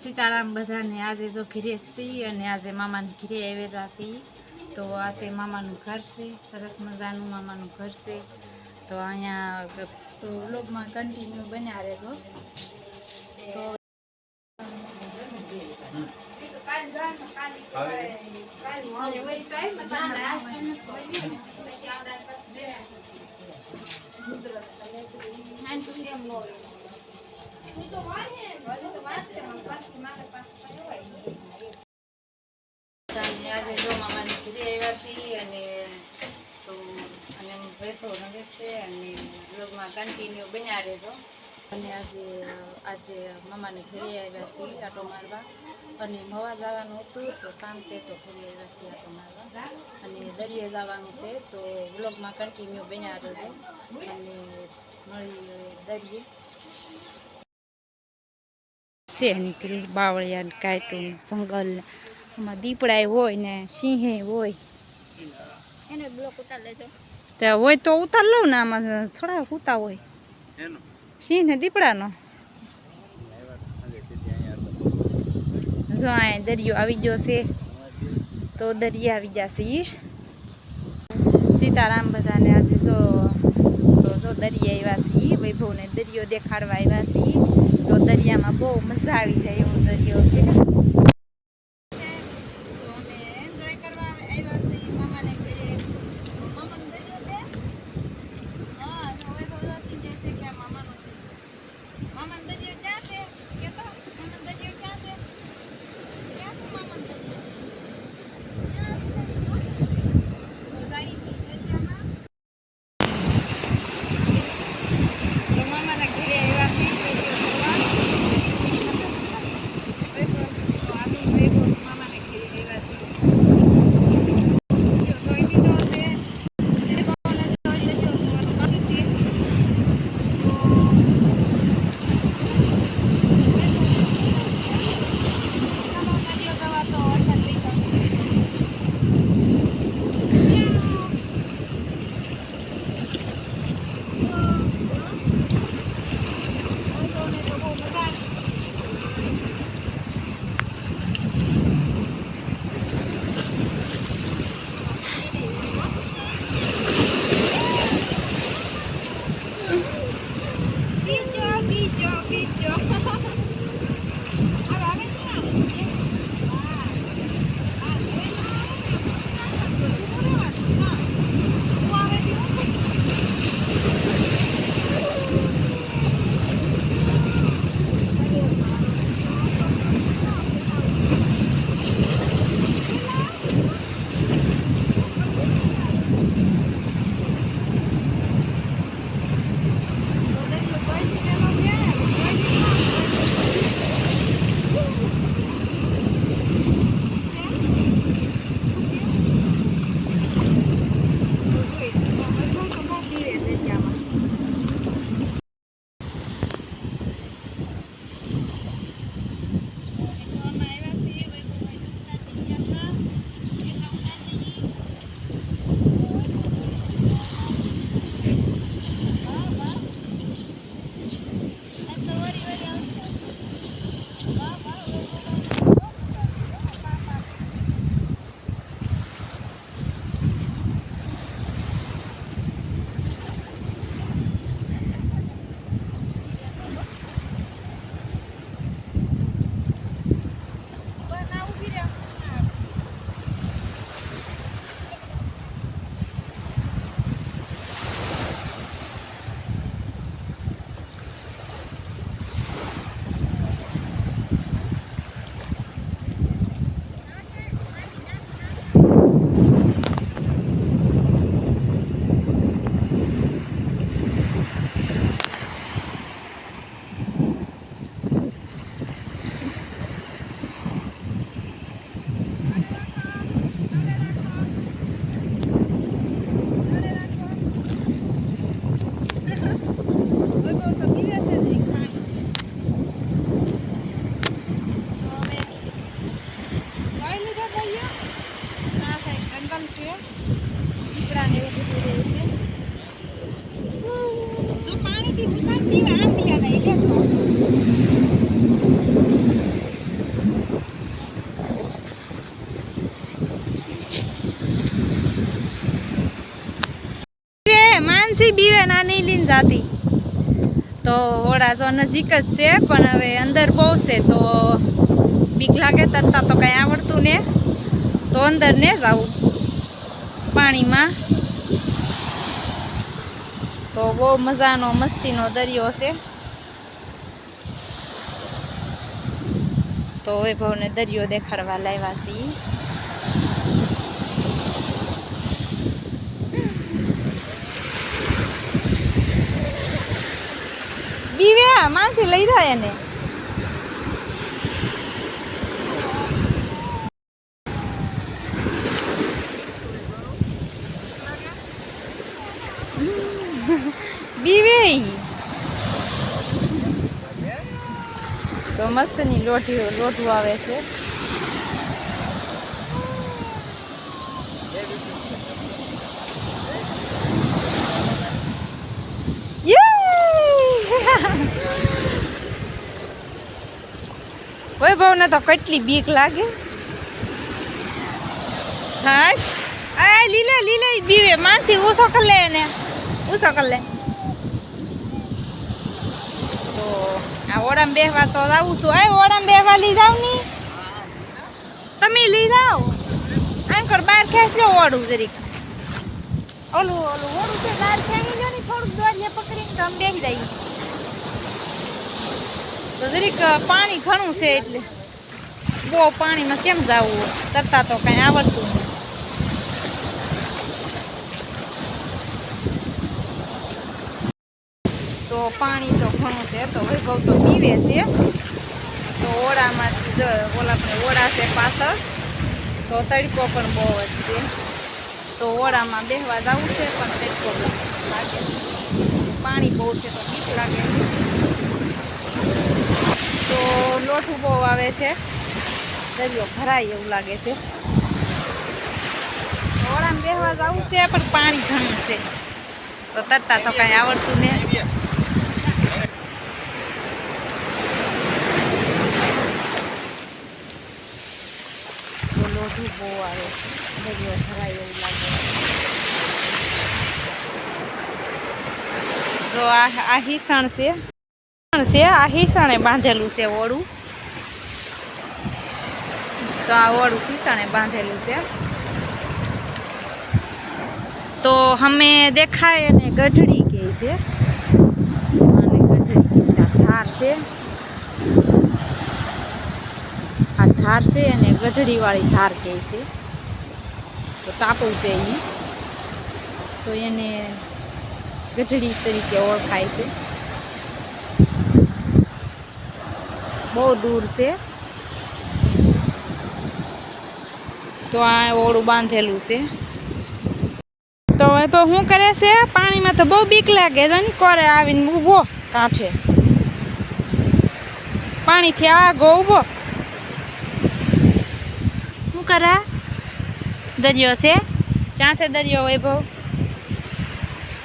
સીતારામ બધાને આજે જો ઘીરે છીએ અને આજે મામાને ઘીરે આવેલા છીએ તો આ છે મામાનું ઘર છે, સરસ મજાનું મામાનું ઘર છે. તો અહીંયા તો વ્લોગમાં કન્ટિન્યુ બન્યા રહેજો. તો અને આજે જો મામાને ઘરે આવ્યા છીએ અને તો અને છે અને બ્લોગમાં કન્ટિન્યુ બન્યા રહેજો. અને આજે આજે મામાને ઘરે આવ્યા છીએ આટો મારવા. અને મવા જવાનું હતું તો કામ છે તો ઘરે આવ્યા છીએ આટો મારવા. અને દરિયે જવાનું છે તો બ્લોગમાં કન્ટિન્યુ બન્યા રહેજો. અને મળી દરિયે. છે નીકળ્યું બાવળિયા ને કાયટું જંગલ ને. આમાં દીપડા હોય ને સિંહે હોય. એને બ્લોક ઉતાર લેજો. ત્યાં હોય તો ઉતાર લઉં ને આમાં થોડા ઉતા હોય. સિંહ ને દીપડાનો? જો અહીંયા દરિયો આવી ગયો છે. તો દરિયા આવી જશે સીતારામ બધાને આજે જો તો જો દરિયા આવ્યા છીએ વૈભવને દરિયો દેખાડવા આવ્યા છે ઈ. તો દરિયામાં બહુ મજા આવી જાય એવું દરિયો જાતી. તો ઓળા જો નજીક જ છે, પણ હવે અંદર બહુ તો બીક લાગે તરતા તો કંઈ આવડતું ને. તો અંદર ને જ આવું પાણીમાં. તો બહુ મજાનો મસ્તીનો દરિયો છે. તો વૈભવને દરિયો દેખાડવા લાવ્યા છીએ. બીવે માનથી લઈ જાય એને બીવે. તો મસ્તની લોટી લોટું આવે છે વૈભવને તો કેટલી બીક લાગે. હાશ. આ લીલે લીલે બીવે. માનસી ઓછો કર લે એને. ઊંચો કર લે. તો આ ઓડામાં બેહવા તો આવું તું. આ ઓડામાં બેહવા લઈ જાવની. તમે લઈ જાઓ. આમ કર બહાર ખેંચ લો ઓડું જરીક. ઓલું ઓલું ઓડું છે, બહાર ખેંચી લો ને થોડુંક દોરીએ પકડીને તો આમ બેસી જાય. તો જરીક પાણી ઘણું છે એટલે. બહુ પાણીમાં કેમ જવું? તરતા તો કાંઈ આવડતું નહીં. તો પાણી તો ઘણું છે, તો વૈભવ તો પીવે છે. તો ઓળામાં જ ઓલા પણ ઓળા છે પાછળ. તો તડકો પણ બહુ જ છે. તો ઓળામાં બેહવા જવું છે, પણ તડકો લાગે પાણી બહુ છે, તો બીક લાગે તો લોઠું બહુ આવે છે. દરિયો ભરાય એવું લાગે છે. ઓળામાં બેહવા જવું છે, પણ પાણી ઘણું છે. તો તરતા તો કાંઈ આવડતું ને. તો લોઢું બહુ આવે દરિયો ભરાય એવું લાગે જો આ હિસણ છે. છે, આ હિસણે બાંધેલું છે ઓળું. તો આ ઓળું ખીસણે બાંધેલું છે. તો અમે દેખાય અને ગઢડી કહે છે. અને ગઢડી ધાર છે. આ ધાર છે અને ગઢડીવાળી ધાર કહે છે. તો ટાપુ છે એ તો એને ગઢડી તરીકે ઓળખાય છે. બહુ દૂર છે. તો આ ઓળું બાંધેલું છે. તો હવે તો શું કરે છે? પાણીમાં તો બહુ બીક લાગે ને, કોરે આવીને ઊભો કાંઠે. પાણીથી આગો ઊભો. શું કરા? દરિયો છે? છે દરિયો વૈભવ?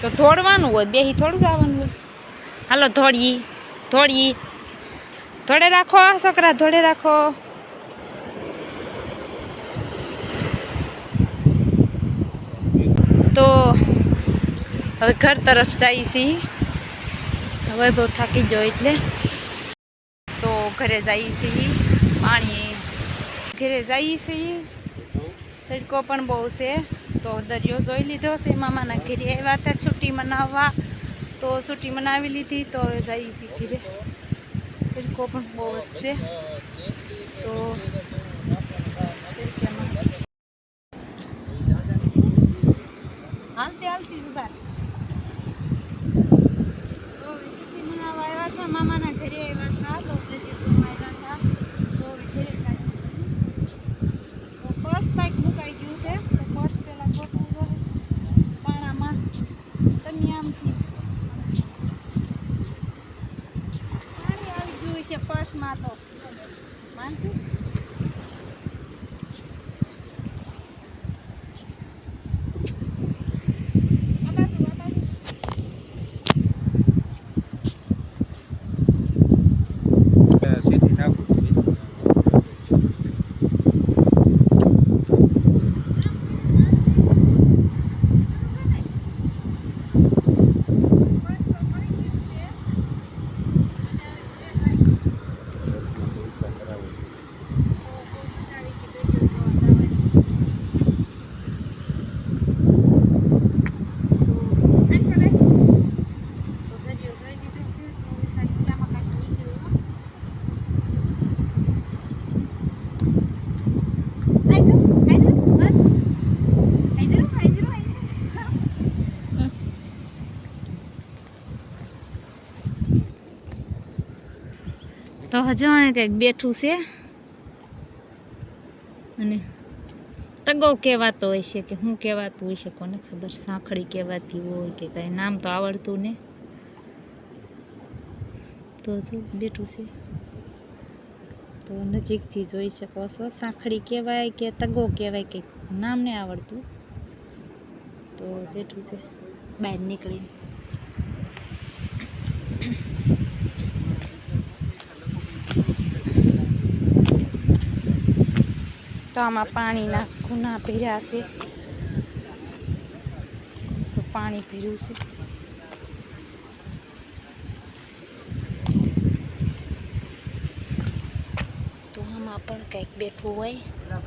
તો થોડવાનું હોય, બેહી થોડું આવવાનું હોય. હાલો, ધોળી ધોળી. થોડે રાખો, છોકરા, ધોળે રાખો. તો હવે ઘર તરફ જઈએ છીએ વૈભવ થાકી ગયો એટલે. તો ઘરે જઈએ છીએ પાણી ઘરે જઈએ છીએ તડકો પણ બહુ છે. તો દરિયો જોઈ લીધો છે. મામાના ઘરે આવ્યા હતા છુટ્ટી મનાવવા. તો છુટ્ટી મનાવી લીધી. તો હવે જઈએ છીએ ઘરે. તડકો પણ બહુ છે. તો હાલતી હાલતી ઊભા મામાના ઘરે આવ્યા હતા, તો આવ્યા તો ઘરે તો પર્સ કાંઈક મુકાઈ ગયું છે. તો પર્સ પહેલાં ખોટું પાણામાં તમે આમથી પાણી આવી ગયું છે પર્સમાં તો. માનતું આ બાજુ આ બાજુ સીધી નાખું છું. પર્સ તો તો હજુ કંઈક બેઠું છે. અને તગો કહેવાતો હોય છે કે શું કહેવાતું હોય છે કોને ખબર? સાંખળી કહેવાતી હોય કે કંઈ નામ તો આવડતું ને. તો જો બેઠું છે. તો નજીકથી જોઈ શકો છો. સાંખળી કહેવાય કે તગો કહેવાય કે નામ ને આવડતું. તો બેઠું છે. બહાર નીકળીને. તો આમાં પાણીના ગુના ભર્યા છે. તો પાણી ભર્યું છે. તો આમાં પણ કંઈક બેઠું હોય,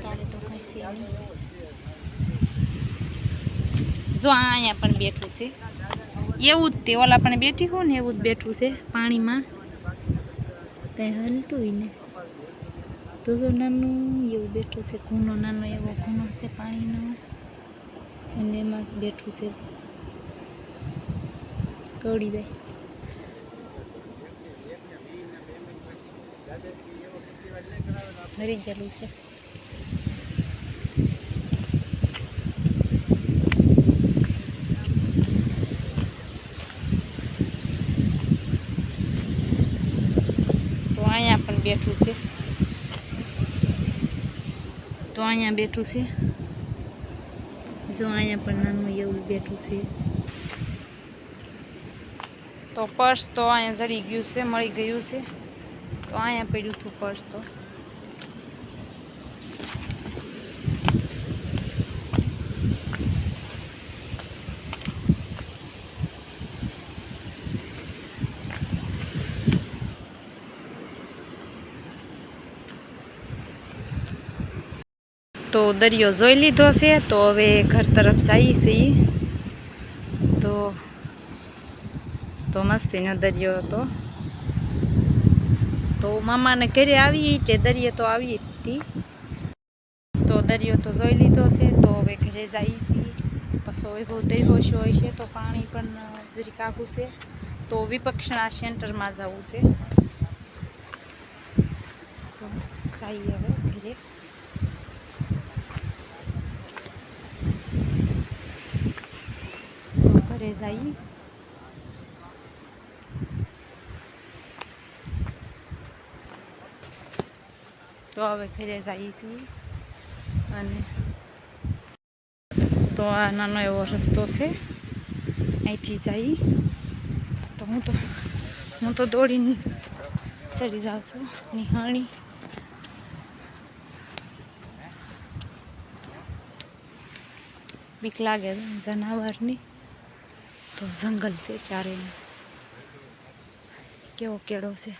ત્યારે તો કંઈ છે નહીં. જો આ અહીંયા પણ બેઠું છે. એવું જ તે ઓલા પણ બેઠી હોય ને એવું જ બેઠું છે પાણીમાં. કંઈ હલતું ય ને તો નાનું એવું બેઠું છે ઘૂનો નાનો એવો ઘૂનો છે પાણીનો અને એમાં બેઠું છે કવડી જાય મરી ગયેલું છે તો અહીંયા પણ બેઠું છે તો અહીંયા બેઠું છે. જો અહીંયા પણ નાનું એવું બેઠું છે. તો પર્સ તો અહીંયા જડી ગયું છે, મળી ગયું છે. તો અહીંયા પડ્યું હતું પર્સ તો. તો દરિયો જોઈ લીધો છે, તો હવે ઘર તરફ જઈએ છીએ. તો તો મસ્તીનો દરિયો હતો. તો મામાને ઘરે આવી તે દરિયે તો આવી હતી. તો દરિયો તો જોઈ લીધો છે, તો હવે ઘરે જઈએ છીએ. પછી હવે બહુ દરિયો હોય છે, તો પાણી પણ જરીક આઘું છે. તો વિપક્ષના સેન્ટરમાં જવું છે. તો જઈએ હવે ઘરે. ઘરે જઈએ તો હવે ઘરે જઈએ છીએ અને તો આ નાનો એવો રસ્તો છે અહીંથી જઈએ તો હું તો હું તો દોડીને ચડી જાઉં છું નિહાળી બીક લાગે જનાવરની તો જંગલ છે ચારે કેવો કેળો છે.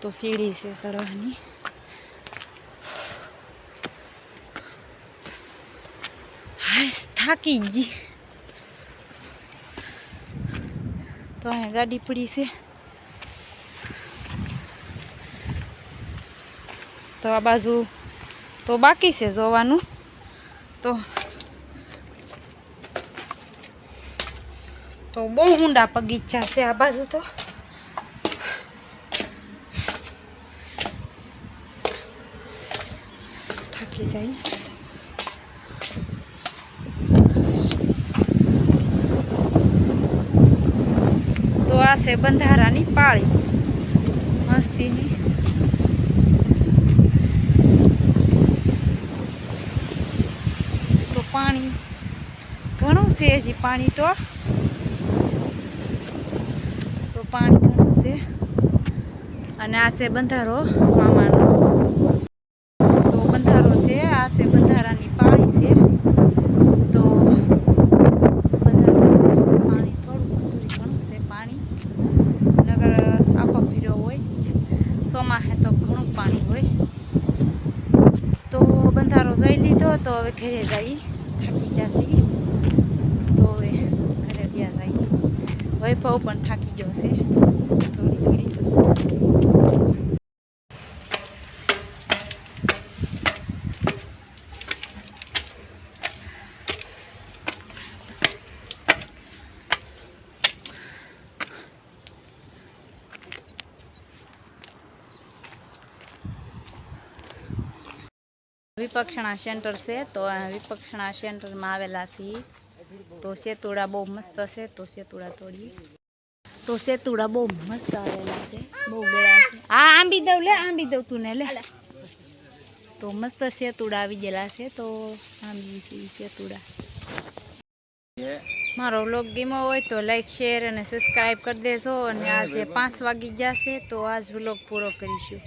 તો સીડી છે સરવાની થાકી ગઈ તો અહીંયા ગાડી પડી છે. તો આ બાજુ તો બાકી છે જોવાનું. તો તો બહુ ઊંડા બગીચા છે આ બાજુ તો થાકી જાય તો આ છે બંધારાની પાળી મસ્તીની તો પાણી ઘણું છે હજી પાણી તો. તો પાણી ઘણું છે. અને આ છે બંધારો મામાનો. તો બંધારો છે, આ છે બંધારાની પાણી છે. તો બંધારો છે, પાણી થોડું થોડી ઘણું છે પાણી. નગર આખો ભીરો હોય ચોમાસે તો ઘણું પાણી હોય. તો બંધારો જોઈ લીધો, તો હવે ઘરે જઈ થાકી જશે. વૈભવ પણ થાકી ગયો છે. થોડી થોડી વિપક્ષણા સેન્ટર છે, તો વિપક્ષણા સેન્ટરમાં આવેલા છીએ. તો સેતુડા બહુ મસ્ત છે તો સેતુડા તોડીએ તો સેતુડા બહુ મસ્ત આવેલા છે બહુ છે હા આંબી દઉં લે આંબી દઉં તું ને લે તો મસ્ત સેતુડા આવી ગયેલા છે તો આંબી છે ઈ સેતુડા મારો વ્લોગ ગીમો હોય તો લાઈક શેર અને સબસ્ક્રાઈબ કરી દેજો અને આજે પાંચ વાગી જશે તો આજ વ્લોગ પૂરો કરીશું